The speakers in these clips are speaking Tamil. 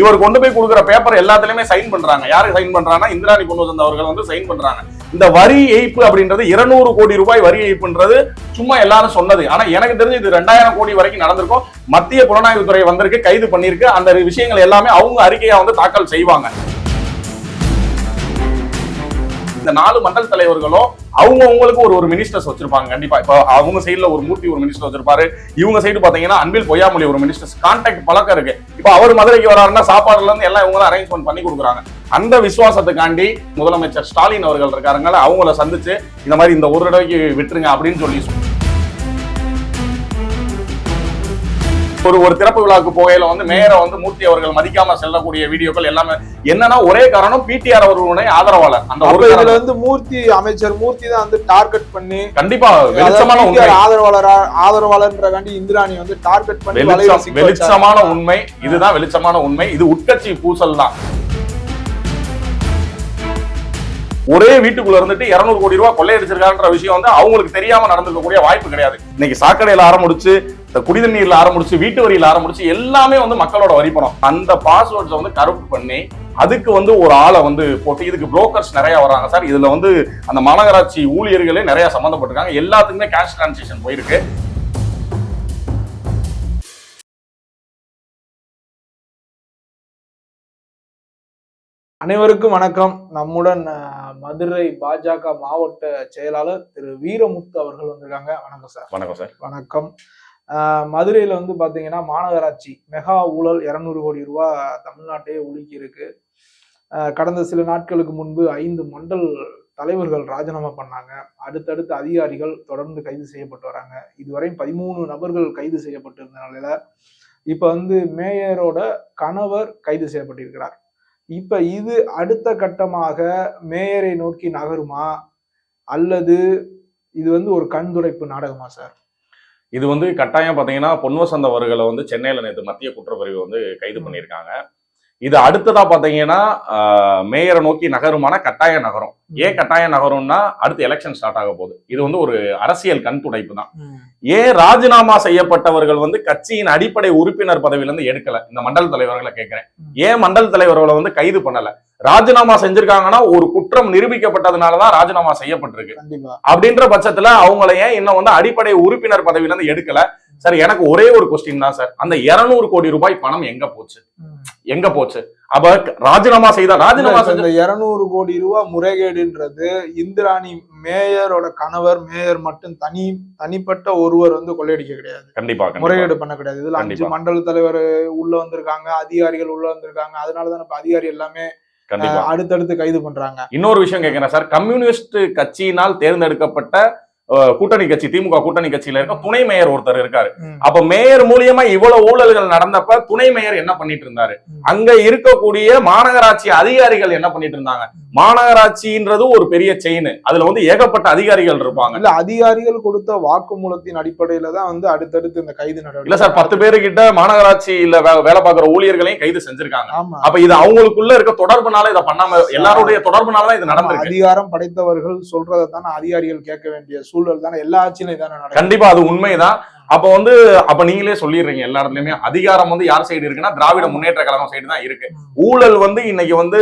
இவர் கொண்டு போய் கொடுக்குற பேப்பர் எல்லாத்துலயுமே சைன் பண்றாங்க. யாரு சைன் பண்றாங்கன்னா இந்திராணி பொன்வசந்த் அவர்கள் வந்து சைன் பண்றாங்க. இந்த வரி ஏய்ப்பு அப்படின்றது இருநூறு கோடி ரூபாய் வரி ஏய்ப்புன்றது சும்மா எல்லாரும் சொன்னது. ஆனா எனக்கு தெரிஞ்சு இது ரெண்டாயிரம் கோடி வரைக்கும் நடந்திருக்கும். மத்திய புலனாய்வுத்துறை வந்திருக்கு கைது பண்ணிருக்கு அந்த விஷயங்கள் எல்லாமே அவங்க அறிக்கையா வந்து தாக்கல் செய்வாங்க. இந்த நாலு மண்டல் தலைவர்களும் அவங்க அவங்களுக்கு ஒரு ஒரு மினிஸ்டர்ஸ் வச்சிருப்பாங்க. கண்டிப்பா. இப்போ அவங்க சைடுல ஒரு மூர்த்தி ஒரு மினிஸ்டர் வச்சிருப்பாரு. இவங்க சைடு பாத்தீங்கன்னா அன்பில் பொய்யாமொழி ஒரு மினிஸ்டர்ஸ் கான்டாக்ட் பழக்கம் இருக்கு. இப்போ அவர் மதுரைக்கு வராருன்னா சாப்பாடுல இருந்து எல்லாம் இவங்க அரேஞ்ச்மெண்ட் பண்ணி கொடுக்குறாங்க. அந்த விசுவாசத்துக்காண்டி முதலமைச்சர் ஸ்டாலின் அவர்கள் இருக்காருங்கள அவங்கள சந்திச்சு இந்த மாதிரி இந்த ஒரு தடவைக்கு விட்டுருங்க அப்படின்னு சொல்லி ஒரு ஒரு திறப்பு விழாவுக்கு போகையில வந்து மேயரை வந்து மூர்த்தி அவர்கள் மதிக்காம செல்லக்கூடிய வீடியோக்கள் எல்லாமே என்னன்னா ஒரே காரணம் பிடிஆர் அவர்களுடைய ஆதரவாளர். அந்த ஒரு இதுல. வந்து மூர்த்தி அமைச்சர் மூர்த்தி தான் வந்து டார்கெட் பண்ணி கண்டிப்பா வெளிச்சமான உண்மை. ஆதரவாளரா ஆதரவாளர்ன்றகாண்டி இந்திராணி வந்து டார்கெட் பண்ணி. வெளிச்சமான உண்மை இதுதான் வெளிச்சமான உண்மை இது உட்கட்சி பூசல் தான். ஒரே வீட்டுக்குள்ள இருந்துட்டு 200 கோடி ரூபாய் கொள்ளையடிச்சிருக்கான்ற விஷயம் வந்து அவங்களுக்கு தெரியாம நடந்துக்கக்கூடிய வாய்ப்பு கிடையாது. இன்னைக்கு சாக்கடையில ஆரம்பிச்சு இந்த குடிதண்ணீர்ல ஆரம்பிச்சு வீட்டு வரியில ஆரம்பிச்சு எல்லாமே வந்து மக்களோட வரி பணம். அந்த பாஸ்வேர்ட்ஸை வந்து கருப்பு பண்ணி அதுக்கு வந்து ஒரு ஆளை வந்து போட்டு இதுக்கு புரோக்கர்ஸ் நிறைய வர்றாங்க சார். இதுல வந்து அந்த மாநகராட்சி ஊழியர்களே நிறைய சம்மந்தப்பட்டிருக்காங்க. எல்லாத்துக்குமே கேஷ் டிரான்சாக்ஷன் போயிருக்கு. அனைவருக்கும் வணக்கம். நம்முடன் மதுரை பாஜக மாவட்ட செயலாளர் திரு வீரமுத்து அவர்கள் வந்திருக்காங்க. வணக்கம் சார். வணக்கம் சார். வணக்கம். மதுரையில் வந்து பார்த்தீங்கன்னா மாநகராட்சி மெகா ஊழல் இரநூறு கோடி ரூபா தமிழ்நாட்டையே உலுக்கி இருக்கு கடந்த சில நாட்களுக்கு முன்பு ஐந்து மண்டல் தலைவர்கள் ராஜினாமா பண்ணாங்க. அடுத்தடுத்த அதிகாரிகள் தொடர்ந்து கைது செய்யப்பட்டு வராங்க. இதுவரை பதிமூணு நபர்கள் கைது செய்யப்பட்டிருந்த நிலையில இப்போ வந்து மேயரோட கணவர் கைது செய்யப்பட்டிருக்கிறார். இப்போ இது அடுத்த கட்டமாக மேயரை நோக்கி நகருமா? அல்லது இது வந்து ஒரு கண்துடைப்பு நாடகமா சார்? இது வந்து கட்டாயம் பாத்தீங்கன்னா பொன்வசந்த் அவர்களை வந்து சென்னையில நேற்று மத்திய குற்றப்பிரிவு வந்து கைது பண்ணியிருக்காங்க. இது அடுத்ததா பாத்தீங்கன்னா ஆஹ், மேயரை நோக்கி நகருமான கட்டாய நகரம். ஏன் கட்டாய நகரம்னா அடுத்து எலெக்ஷன் ஸ்டார்ட் ஆக போகுது. இது வந்து ஒரு அரசியல் கண் துடைப்பு தான். ஏன் ராஜினாமா செய்யப்பட்டவர்கள் வந்து கட்சியின் அடிப்படை உறுப்பினர் பதவியில இருந்து எடுக்கல? இந்த மண்டல் தலைவர்களை கேட்கிறேன் ஏன் மண்டல் தலைவர்களை வந்து கைது பண்ணல? ராஜினாமா செஞ்சிருக்காங்கன்னா ஒரு குற்றம் நிரூபிக்கப்பட்டதுனாலதான் ராஜினாமா செய்யப்பட்டிருக்கு. அப்படின்ற பட்சத்துல அவங்கள ஏன் இன்னும் வந்து அடிப்படை உறுப்பினர் பதவியில இருந்து எடுக்கல? சார் எனக்கு ஒரே ஒரு கொஸ்டின் தான் சார். அந்த 200 கோடி ரூபாய் பணம் எங்க போச்சு? எங்க போச்சு? அப்ப ராஜினாமா செய்தா ராஜினாமா செஞ்ச இருநூறு கோடி ரூபாய் முறைகேடுன்றது இந்திராணி மேயரோட கணவர் மேயர் மட்டும் தனி தனிப்பட்ட ஒருவர் வந்து கொள்ளையடிக்க கிடையாது. கண்டிப்பா. முறைகேடு பண்ண கிடையாது. இதுல அஞ்சு. மண்டல தலைவர் உள்ள வந்திருக்காங்க அதிகாரிகள் உள்ள வந்திருக்காங்க. அதனாலதான் இப்ப அதிகாரி எல்லாமே அடுத்தடுத்து கைது பண்றாங்க. இன்னொரு விஷயம் கேட்கிறேன் சார். கம்யூனிஸ்ட் கட்சியினால் தேர்ந்தெடுக்கப்பட்ட கூட்டணி கட்சி திமுக கூட்டணி கட்சியில இருக்க துணை மேயர் ஒருத்தர் இருக்காரு. அப்ப மேயர் மூலியமா இவ்வளவு ஊழல்கள் நடந்தப்ப துணை மேயர் என்ன பண்ணிட்டு இருந்தாரு. அங்க இருக்கக்கூடிய மாநகராட்சி அதிகாரிகள் என்ன பண்ணிட்டு இருந்தாங்க? மாநகராட்சின்றது ஒரு பெரிய செயின் அதுல வந்து ஏகப்பட்ட அதிகாரிகள் இருப்பாங்க. இல்ல அதிகாரிகள் கொடுத்த வாக்குமூலத்தின் அடிப்படையில தான் வந்து அடுத்தடுத்து இந்த கைது நடவடிக்கை இல்ல சார் பத்து பேரு கிட்ட மாநகராட்சியில வேலை பார்க்குற ஊழியர்களையும் கைது செஞ்சிருக்காங்க. அப்ப இது அவங்களுக்குள்ள இருக்க தொடர்புனால இதை பண்ணாம எல்லாருடைய தொடர்புனாலதான் இது நடந்திருக்கு. அதிகாரம் படைத்தவர்கள் சொல்றதை தானே அதிகாரிகள் கேட்க வேண்டிய சூழல் தானே எல்லா ஆட்சியிலும் தானே கண்டிப்பா அது உண்மைதான். அப்ப வந்து அப்ப நீங்களே சொல்லிடுறீங்க எல்லா இடத்துலயுமே. அதிகாரம் வந்து யார் சைடு இருக்குன்னா திராவிட முன்னேற்ற கழகம் சைடு தான் இருக்கு. ஊழல் வந்து இன்னைக்கு வந்து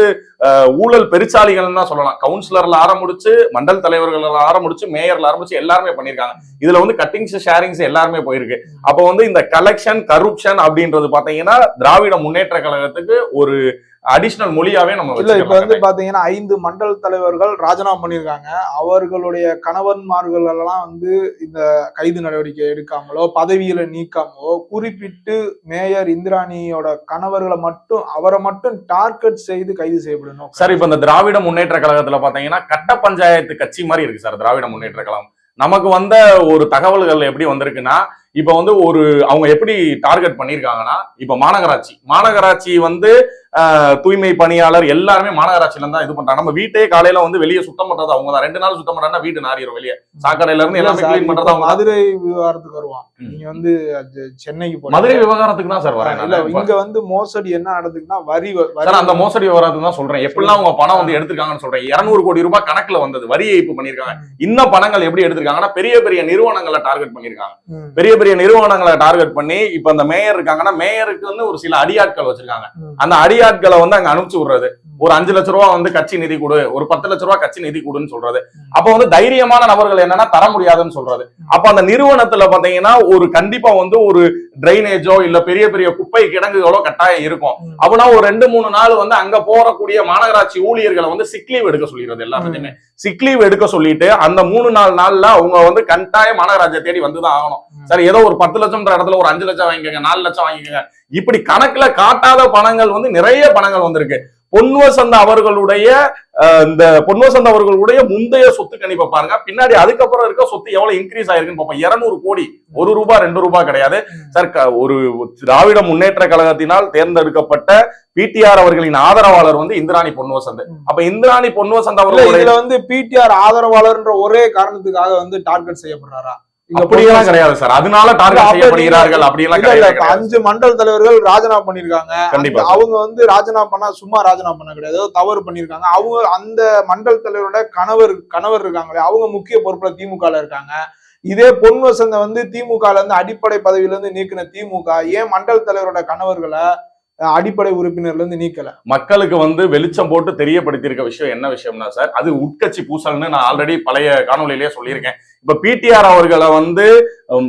ஊழல் பெருச்சாலிகள் தான் சொல்லலாம். கவுன்சிலர்ல ஆரம்பிச்சு மண்டல் தலைவர்கள் ஆரம்பிச்சு மேயர்ல ஆரம்பிச்சு எல்லாருமே பண்ணிருக்காங்க. இதுல வந்து கட்டிங்ஸ் ஷேரிங்ஸ் எல்லாருமே போயிருக்கு. அப்ப வந்து இந்த கலெக்ஷன் கரப்ஷன் அப்படின்றது பாத்தீங்கன்னா திராவிட முன்னேற்ற கழகத்துக்கு ஒரு அடிஷனல் மொழியாவே நம்ம இல்ல இப்ப வந்து பாத்தீங்கன்னா ஐந்து மண்டல் தலைவர்கள் ராஜினாமா பண்ணிருக்காங்க அவர்களுடைய கணவன்மார்கள் எல்லாம் வந்து இந்த கைது நடவடிக்கை எடுக்காமலோ பதவியில நீக்காமலோ குறிப்பிட்டு மேயர் இந்திராணியோட கணவர்களை மட்டும் அவரை மட்டும் டார்கெட் செய்து கைது செய்யப்படணும். சார் இப்ப இந்த திராவிட முன்னேற்ற கழகத்துல பாத்தீங்கன்னா கட்ட பஞ்சாயத்து கட்சி மாதிரி இருக்கு சார் திராவிட முன்னேற்ற கழகம். நமக்கு வந்த ஒரு தகவல்கள் எப்படி வந்திருக்குன்னா இப்ப வந்து ஒரு அவங்க எப்படி டார்கெட் பண்ணிருக்காங்கன்னா இப்ப மாநகராட்சி. மாநகராட்சி வந்து தூய்மை பணியாளர் எல்லாருமே மாநகராட்சியில தான் இது பண்றாங்க. நம்ம வீட்டையே காலையில வந்து வெளியே சுத்தம் பண்றது அவங்க தான் ரெண்டு நாள் சுத்தம் பண்றாங்கன்னா வீடு நாரிடும் வெளியே. சாக்கடையில இருந்து எல்லாமே கிளீன் பண்றது அவங்க. மதுரை விவகாரத்துக்கு வருவான். நீங்க வந்து சென்னைக்கு. மதுரை விவகாரத்துக்கு தான் சார் வரேன் இல்ல இங்க வந்து மோசடி என்ன நடக்குதுன்னா வரி சார் அந்த மோசடி விவகாரத்துக்கு தான் சொல்றேன். எப்படிலாம் அவங்க பணம் வந்து எடுத்திருக்காங்கன்னு சொல்றேன். 200 கோடி ரூபாய் கணக்குல வந்தது. வரி ஏய்ப்பு பண்ணிருக்காங்க இன்னும் பணங்கள் எப்படி எடுத்திருக்காங்கன்னா பெரிய பெரிய நிறுவனங்களை டார்கெட் பண்ணிருக்காங்க பெரிய பெரிய நிறுவனங்களை டார்கெட் பண்ணி இப்ப அந்த மேயர் இருக்காங்கன்னா மேயருக்கு வந்து ஒரு சில அடியாட்கள் வச்சிருக்காங்க. அந்த அடியாட்களை வந்து அங்க அனுப்பிச்சு விடுறது. ஒரு அஞ்சு லட்ச ரூபா வந்து கட்சி நிதி கொடு ஒரு பத்து லட்ச ரூபா கட்சி நிதி கொடுன்னு சொல்றது. அப்ப வந்து தைரியமான நபர்கள் என்னன்னா தர முடியாதுன்னு சொல்றது. அப்ப அந்த நிறுவனத்துல பாத்தீங்கன்னா ஒரு கண்டிப்பா வந்து ஒரு டிரைனேஜோ இல்ல பெரிய பெரிய குப்பை கிடங்குகளோ கட்டாயம் இருக்கும். அப்படின்னா ஒரு ரெண்டு மூணு நாள் வந்து அங்க போறக்கூடிய மாநகராட்சி ஊழியர்களை வந்து சிக் லீவ் எடுக்க சொல்லிடுறது எல்லாத்துக்குமே. சிக் லீவ் எடுக்க சொல்லிட்டு அந்த மூணு நாலு நாள்ல அவங்க வந்து கட்டாயம் மாநகராட்சியை தேடி வந்துதான் ஆகணும். சரி ஏதோ ஒரு பத்து லட்சம்ன்ற இடத்துல ஒரு அஞ்சு லட்சம் வாங்கிக்கோங்க நாலு லட்சம் வாங்கிக்கோங்க. இப்படி கணக்குல காட்டாத பணங்கள் வந்து நிறைய பணங்கள் வந்திருக்கு. பொன்வசந்த அவர்களுடைய இந்த பொன்வசந்த அவர்களுடைய முந்தைய சொத்து கணிப்பை பாருங்க. பின்னாடி அதுக்கப்புறம் இருக்க சொத்து எவ்வளவு இன்க்ரீஸ் ஆயிருக்குன்னு பார்ப்போம். இருநூறு கோடி. ஒரு ரூபாய் ரெண்டு ரூபாய் கிடையாது. சார் ஒரு திராவிட முன்னேற்ற கழகத்தினால் தேர்ந்தெடுக்கப்பட்ட பிடிஆர் அவர்களின் ஆதரவாளர் வந்து இந்திராணி பொன்வசந்த் அப்ப இந்திராணி பொன்வசந்த் இல்ல அவர்களுடைய இதுல வந்து பிடிஆர் ஆதரவாளர்ன்ற ஒரே காரணத்துக்காக வந்து டார்கெட் செய்யப்படுறாரா? அப்படியெல்லாம் கிடையாது சார். அதனால டார்கெட் செய்யப்படுகிறார்கள் அப்படியெல்லாம் கிடையாது. அஞ்சு மண்டல் தலைவர்கள் ராஜினாமா பண்ணிருக்காங்க கண்டிப்பா அவங்க வந்து ராஜினாமா பண்ணா சும்மா ராஜினாமா பண்ண கிடையாது. தவறு பண்ணிருக்காங்க அவங்க அந்த மண்டல் தலைவரோட கணவர் கணவர் இருக்காங்களே அவங்க முக்கிய பொறுப்புல திமுகல இருக்காங்க. இதே பொன் வசந்த வந்து திமுகல இருந்து அடிப்படை பதவியில இருந்து நீக்கின திமுக ஏன் மண்டல் தலைவரோட கணவர்களை அடிப்படை உறுப்பினர்ல இருந்து நீக்கல. மக்களுக்கு வந்து வெளிச்சம் போட்டு தெரியப்படுத்தியிருக்க விஷயம் என்ன விஷயம்னா சார் அது உட்கட்சி பூசல்னு நான் ஆல்ரெடி பழைய காணொலியிலேயே சொல்லியிருக்கேன். இப்ப பிடிஆர் அவர்களை வந்து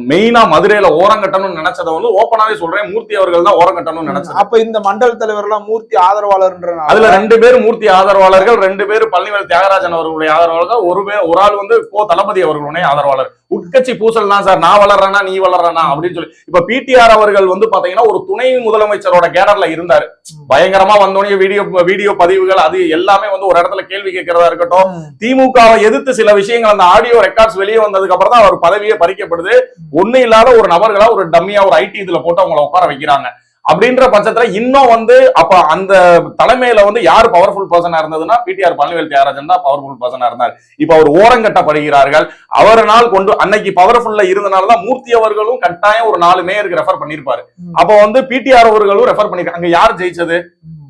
மெயினா மதுரையில ஓரங்கட்டணும்னு நினைச்சதை வந்து ஓப்பனாவே சொல்றேன். மூர்த்தி அவர்கள் தான் ஓரங்கட்டணும்னு நினைச்சது. அப்ப இந்த மண்டல் தலைவர் எல்லாம் மூர்த்தி ஆதரவாளர்ன்றனால அதுல ரெண்டு பேர் மூர்த்தி ஆதரவாளர்கள் ரெண்டு பேர் பழனிவேல் தியாகராஜன் அவர்களுடைய ஆதரவாளர்கள் ஒரு பேர் ஒரு ஆள் வந்து கோ தளபதி அவர்களுடைய ஆதரவாளர். உட்கட்சி பூசல் தான் சார் நான் வளர்றேனா நீ வளர்றனா? அப்படின்னு சொல்லி இப்ப பிடிஆர் அவர்கள் வந்து பாத்தீங்கன்னா ஒரு துணை முதலமைச்சரோட கேடர்ல இருந்தாரு. பயங்கரமா வந்தோடனே வீடியோ வீடியோ பதிவுகள் அது எல்லாமே வந்து ஒரு இடத்துல கேள்வி கேட்கறதா இருக்கட்டும். திமுகவை எதிர்த்து சில விஷயங்கள் அந்த ஆடியோ ரெக்கார்ட்ஸ் வெளியே வந்ததுக்கு அப்புறம் தான் அவர் பதவியே பறிக்கப்படுது. ஒண்ணு இல்லாத ஒரு நபர்களா ஒரு டம்மியா ஒரு ஐடி இதுல போட்டு அவங்கள உட்கார வைக்கிறாங்க. அப்படின்ற பட்சத்துல இன்னும் வந்து அப்ப அந்த தலைமையில வந்து யார் பவர்ஃபுல் பர்சனா இருந்ததுன்னா பிடிஆர் பழனிவேல் தியாகராஜன் தான் பவர்ஃபுல் பர்சனா இருந்தார். இப்ப அவர் ஓரங்கட்டப்படுகிறார்கள். அவரால் கொண்டு அன்னைக்கு பவர்ஃபுல்ல இருந்தனால தான் மூர்த்தி அவர்களும் கட்டாயம் ஒரு நாலு மேயருக்கு ரெஃபர் பண்ணிருப்பாரு. அப்ப வந்து பிடிஆர் அவர்களும் ரெஃபர் பண்ணிருக்காங்க அங்க யார் ஜெயிச்சது?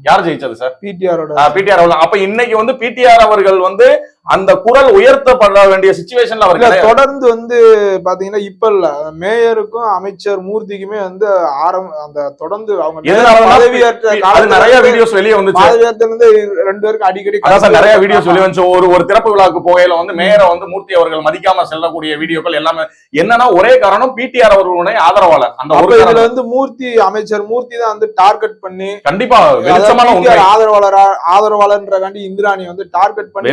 யார் ஜெயிச்சது சார் பிடிஆர் அவர்கள். அப்ப இன்னைக்கு வந்து பிடிஆர் அவர்கள் வந்து அந்த குரல் உயர்த்தப்பட வேண்டிய சுச்சுவேஷன்ல அவர். தொடர்ந்து வந்து பாத்தீங்கன்னா இப்ப இல்ல. மேயருக்கும் அமைச்சர் மூர்த்திக்குமே வந்து ஆரம் அந்த தொடர்ந்து அவங்க பதவியேற்ற நிறைய வீடியோஸ் வெளியே இருந்து ரெண்டு பேருக்கு அடிக்கடி நிறைய வீடியோஸ் வெளியே வந்துச்சு. ஒரு ஒரு திறப்பு விழாக்கு போகையில வந்து மேயரை வந்து மூர்த்தி அவர்கள் மதிக்காம செல்லக்கூடிய வீடியோக்கள் எல்லாமே என்னன்னா ஒரே காரணம் பிடிஆர் அவர்களுடைய ஆதரவாளர். அந்த ஒரு இதுல. வந்து மூர்த்தி அமைச்சர் மூர்த்தி தான் வந்து டார்கெட் பண்ணி கண்டிப்பா ஆதரவாளரா ஆதரவாளர்ன்றகாண்டி இந்திராணி வந்து டார்கெட் பண்ணி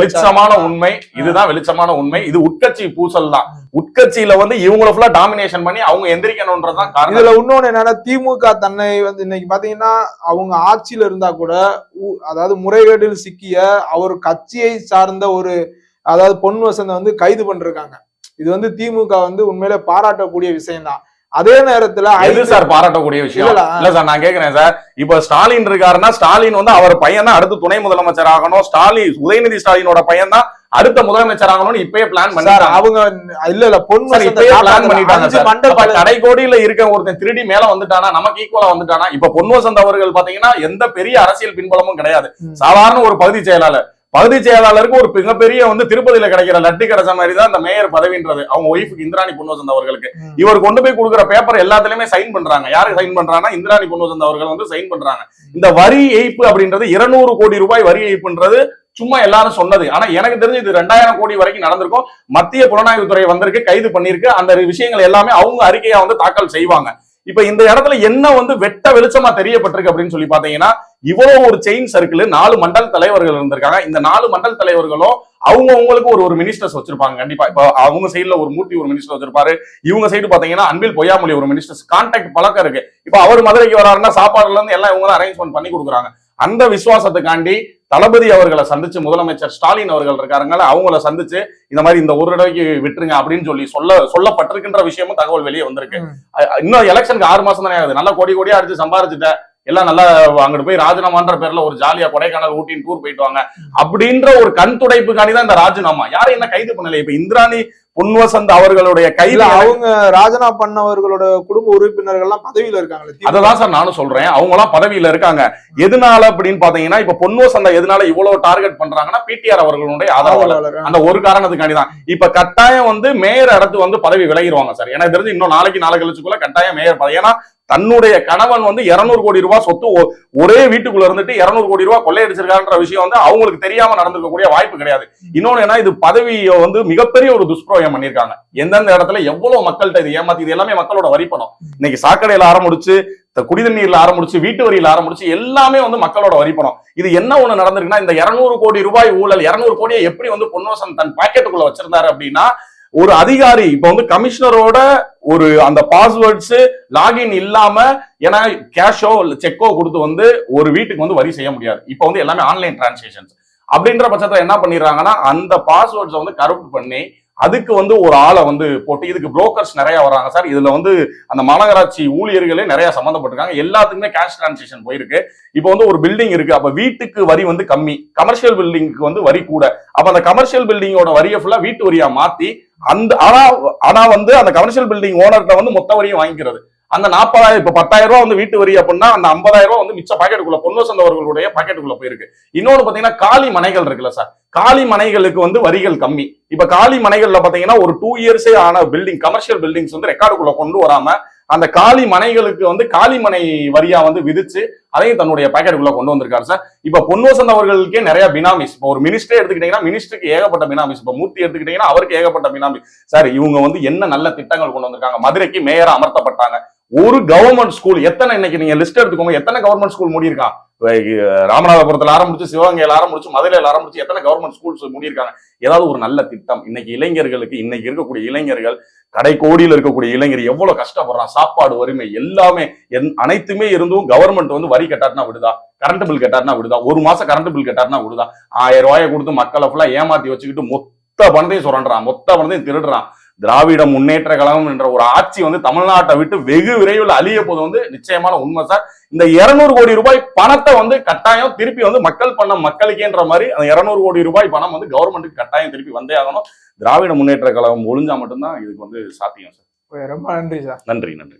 வெளிச்சமான உண்மை இதுதான் வெளிச்சமான உண்மை. இது உட்கட்சி பூசல் தான் உட்கட்சியில வந்து இவங்கள ஃபுல்லா டாமினேஷன் பண்ணி அவங்க எந்திரிக்கணும்ன்றதுதான் காரணம். இதுல இன்னொன்னு என்னன்னா திமுக தன்னை வந்து இன்னைக்கு பாத்தீங்கன்னா அவங்க ஆட்சியில இருந்தா கூட அதாவது முறைகேடில் சிக்கிய அவர் கட்சியை சார்ந்த ஒரு அதாவது பொன் வசந்த வந்து கைது பண்ணிருக்காங்க. இது வந்து திமுக வந்து உண்மையில பாராட்டக்கூடிய விஷயம்தான். அதே நேரத்துல எது சார் பாராட்டக்கூடிய விஷயம்? இல்ல, சார் நான் கேக்குறேன் சார். இப்ப ஸ்டாலின் இருக்காருன்னா ஸ்டாலின் வந்து அவர் பையன் தான் அடுத்து துணை முதலமைச்சர் ஆகணும். ஸ்டாலின் உதயநிதி ஸ்டாலினோட பையன் தான் அடுத்த முதலமைச்சர் ஆகணும்னு இப்பயே பிளான் பண்ணாரு அவங்க இல்ல இல்ல வசந்த இப்பயே பிளான். பண்ணிட்டாங்க அப்ப கடைக்கோடியில இருக்க ஒருத்தன் திருடி மேல வந்துட்டானா நமக்கு ஈக்குவலா வந்துட்டானா? இப்ப பொன்வசந்த் அவர்கள் பாத்தீங்கன்னா எந்த பெரிய அரசியல் பின்பலமும் கிடையாது. சாதாரண ஒரு பகுதி செயலாளர். பகுதி செயலாளருக்கு ஒரு மிகப்பெரிய வந்து திருப்பதியில கிடைக்கிற லட்டு கிடைச்ச மாதிரி தான் இந்த மேயர் பதவின்றது. அவங்க ஒய்ஃபுக்கு இந்திராணி பொன்வசந்த் அவர்களுக்கு. இவர் கொண்டு போய் கொடுக்குற பேப்பர் எல்லாத்துலயுமே சைன் பண்றாங்க. யாரு சைன் பண்றாங்கன்னா இந்திராணி பொன்வசந்த் அவர்கள் வந்து சைன் பண்றாங்க. இந்த வரி ஏய்ப்பு அப்படின்றது இருநூறு கோடி ரூபாய் வரி ஏய்ப்புன்றது சும்மா எல்லாரும் சொன்னது. ஆனா எனக்கு தெரிஞ்சு இது ரெண்டாயிரம் கோடி வரைக்கும் நடந்திருக்கும். மத்திய புலனாய்வுத்துறை வந்திருக்கு கைது பண்ணிருக்கு அந்த விஷயங்கள் எல்லாமே அவங்க அறிக்கையா வந்து தாக்கல் செய்வாங்க. இப்ப இந்த இடத்துல என்ன வந்து வெட்ட வெளிச்சமா தெரியப்பட்டிருக்கு அப்படின்னு சொல்லி பாத்தீங்கன்னா இவ்வளவு ஒரு செயின் சர்க்கிள் நாலு மண்டல் தலைவர்கள் இருந்திருக்காங்க. இந்த நாலு மண்டல் தலைவர்களும் அவங்க அவங்களுக்கு ஒரு ஒரு மினிஸ்டர்ஸ் வச்சிருப்பாங்க கண்டிப்பா. இப்ப அவங்க சைடுல ஒரு மூர்த்தி ஒரு மினிஸ்டர் வச்சிருப்பாரு. இவங்க சைடு பாத்தீங்கன்னா அன்பில் பொய்யாமொழி ஒரு மினிஸ்டர்ஸ் கான்டாக்ட் பழக்கம் இருக்கு. இப்ப அவர் மதுரைக்கு வராருன்னா சாப்பாடுல இருந்து எல்லாம் இவங்க அரேஞ்ச்மெண்ட் பண்ணி கொடுக்குறாங்க. அந்த விசுவாசத்துக்காண்டி தளபதி அவர்களை சந்திச்சு முதலமைச்சர் ஸ்டாலின் அவர்கள் இருக்காருங்கள அவங்கள சந்திச்சு இந்த மாதிரி இந்த ஒரு தடவைக்கு விட்டுருங்க அப்படின்னு சொல்லி சொல்ல சொல்லப்பட்டிருக்கின்ற விஷயமும் தகவல் வெளியே வந்திருக்கு. இன்னும் எலெக்ஷனுக்கு ஆறு மாசம் தானே ஆகுது. நல்லா கோடி கோடியா அடிச்சு சம்பாரிச்சுட்ட. எல்லாம் நல்லா அங்கிட்டு போய் ராஜினாமான்ற பேர்ல ஒரு ஜாலியா கொடைக்கானல் ஊட்டின்னு டூர் போயிட்டு வாங்க. அப்படின்ற ஒரு கண் துடைப்புக்காண்டி தான் இந்த ராஜினாமா. யாரும் என்ன கைது பண்ணல? இப்ப இந்திராணி பொன்வசந்த் அவர்களுடைய கைது அவங்க ராஜனா பண்ணவர்களோட குடும்ப உறுப்பினர்கள்லாம் பதவியில இருக்காங்களே திமுக. அததான் சார் நானும் சொல்றேன். அவங்க எல்லாம் பதவியில இருக்காங்க. எதனால அப்படின்னு பாத்தீங்கன்னா இப்ப பொன்வசந்த எதனால இவ்வளவு டார்கெட் பண்றாங்கன்னா பிடிஆர் அவர்களுடைய ஆதரவாளர். அந்த ஒரு காரணத்துக்காண்டி தான் இப்ப கட்டாயம் வந்து மேயர் இடத்து வந்து பதவி விலகிடுவாங்க சார். எனக்கு தெரிஞ்சு இன்னும் நாளைக்கு நாளை கழிச்சுக்குள்ள கட்டாயம் மேயர் பதவி. ஏன்னா தன்னுடைய கணவன் வந்து 200 கோடி ரூபாய் சொத்து ஒ- ஒரே வீட்டுக்குள்ள இருந்துட்டு 200 கோடி ரூபாய் கொள்ளையடிச்சிருக்கான்ற விஷயம் வந்து அவங்களுக்கு தெரியாம நடந்திருக்கக்கூடிய வாய்ப்பு கிடையாது. இன்னொன்னு ஏன்னா இது பதவியை வந்து மிகப்பெரிய ஒரு துஷ்பிரயோகம் பண்ணிருக்காங்க எந்தெந்த இடத்துல எவ்வளவு மக்கள்கிட்ட இது ஏமாத்தி இது எல்லாமே மக்களோட வரிப்பணம் இன்னைக்கு சாக்கடையில ஆரம்பிச்சு குடிதண்ணீர்ல ஆரம்பிச்சு வீட்டு வரியில ஆரம்பிச்சு எல்லாமே வந்து மக்களோட வரிப்பணம் இது என்ன ஒண்ணு நடந்திருக்குன்னா இந்த 200 கோடி ரூபாய் ஊழல் 200 கோடியை எப்படி வந்து பொன்னோசன் தன் பாக்கெட்டுக்குள்ள வச்சிருந்தாரு அப்படின்னா ஒரு அதிகாரி இப்ப வந்து கமிஷனரோட ஒரு அந்த பாஸ்வேர்ட்ஸ் லாகின் இல்லாம ஏன்னா கேஷோ செக்கோ கொடுத்து வந்து ஒரு வீட்டுக்கு வந்து வரி செய்ய முடியாது. இப்ப வந்து எல்லாமே ஆன்லைன் டிரான்சாக்ஷன்ஸ் அப்படின்ற பட்சத்துல என்ன பண்ணிடுறாங்கன்னா அந்த பாஸ்வேர்ட்ஸை வந்து கரப்ட் பண்ணி அதுக்கு வந்து ஒரு ஆளை வந்து போட்டு இதுக்கு புரோக்கர்ஸ் நிறைய வராங்க சார். இதுல வந்து அந்த மாநகராட்சி ஊழியர்களே நிறைய சம்மந்தப்பட்டிருக்காங்க. எல்லாத்துக்குமே கேஷ் டிரான்சேக்ஷன் போயிருக்கு. இப்போ வந்து ஒரு பில்டிங் இருக்கு. அப்ப வீட்டுக்கு வரி வந்து கம்மி. கமர்ஷியல் பில்டிங்க்கு வந்து வரி கூட. அப்ப அந்த கமர்ஷியல் பில்டிங்கோட வரியை ஃபுல்லா வீட்டு வரியா மாத்தி அந்த ஆனா ஆனா வந்து அந்த கமர்ஷியல் பில்டிங் ஓனர்கிட்ட வந்து மொத்த வரியும் வாங்கிக்கிறது. அந்த நாற்பதாயிரம் இப்ப பத்தாயிரம் ரூபாய் வந்து வீட்டு வரி அப்படின்னா அந்த ஐம்பதாயிரம் ரூபாய் வந்து மிச்ச பாக்கெட்டுக்குள்ள பொன்வசந்தவர்களுடைய பாக்கெட்டுக்குள்ள போயிருக்கு. இன்னொன்னு பாத்தீங்கன்னா காலி மனைகள் இருக்குல்ல சார். காலி மனைகளுக்கு வந்து வரிகள் கம்மி. இப்ப காலி மனைகள்ல பாத்தீங்கன்னா ஒரு டூ இயர்ஸே ஆன பில்டிங் கமர்ஷியல் பில்டிங்ஸ் வந்து ரெக்கார்டுக்குள்ள கொண்டு வராம அந்த காலி மனைகளுக்கு வந்து காலி மனை வரியா வந்து விதிச்சு அதையும் தன்னுடைய பாக்கெட்டுக்குள்ள கொண்டு வந்திருக்காரு சார். இப்ப பொன்வசந்த் அவர்களுக்கே நிறைய பினாமிஸ். இப்போ ஒரு மினிஸ்டரே எடுத்துக்கிட்டீங்கன்னா மினிஸ்டருக்கு ஏகப்பட்ட பினாமிஸ். இப்ப மூர்த்தி எடுத்துக்கிட்டீங்கன்னா அவருக்கு ஏகப்பட்ட பினாமிஸ். சார் இவங்க வந்து என்ன நல்ல திட்டங்கள் கொண்டு வந்திருக்காங்க? மதுரைக்கு மேயரா அமர்த்தப்பட்டாங்க. ஒரு கவர்மெண்ட் ஸ்கூல் எத்தனை இன்னைக்கு நீங்க லிஸ்ட் எடுத்துக்கோங்க எத்தனை கவர்மெண்ட் ஸ்கூல் மூடியிருக்கான் ராமநாதபுரத்தில் ஆரம்பிச்சு சிவகங்கையில் ஆரம்பிச்சு மதுரையில் ஆரம்பிச்சு எத்தனை கவர்மெண்ட் ஸ்கூல்ஸ் முடியிருக்காங்க? ஏதாவது ஒரு நல்ல திட்டம். இன்னைக்கு இளைஞர்களுக்கு இன்னைக்கு இருக்கக்கூடிய இளைஞர்கள் கடை கோடியில் இருக்கக்கூடிய இளைஞர் எவ்வளவு கஷ்டப்படுறான்? சாப்பாடு வறுமை எல்லாமே என்- அனைத்துமே இருந்தும் கவர்மெண்ட் வந்து வரி கட்டாட்டினா விடுதா? Current bill கட்டாட்டினா விடுதா? ஒரு மாசம் கரண்ட் பில் கட்டாட்டினா விடுதா? ஆயிரம் ரூபாயை கொடுத்து மக்களை ஃபுல்லா ஏமாத்தி வச்சுக்கிட்டு மொத்த பணத்தையும் சுரண்டுறான் மொத்த பணத்தையும் திருடுறான். திராவிட முன்னேற்ற கழகம் என்ற ஒரு ஆட்சி வந்து தமிழ்நாட்டை விட்டு வெகு விரைவில் அழிய போது வந்து நிச்சயமான உண்மை சார். இந்த 200 கோடி ரூபாய் பணத்தை வந்து கட்டாயம் திருப்பி வந்து மக்கள் பண்ண மக்களுக்கேன்ற மாதிரி அந்த 200 கோடி ரூபாய் பணம் வந்து கவர்மெண்ட்டுக்கு கட்டாயம் திருப்பி வந்தே ஆகணும். திராவிட முன்னேற்ற கழகம் ஒழிஞ்சா மட்டும்தான் இதுக்கு வந்து சாத்தியம் சார். ரொம்ப நன்றி சார். நன்றி நன்றி.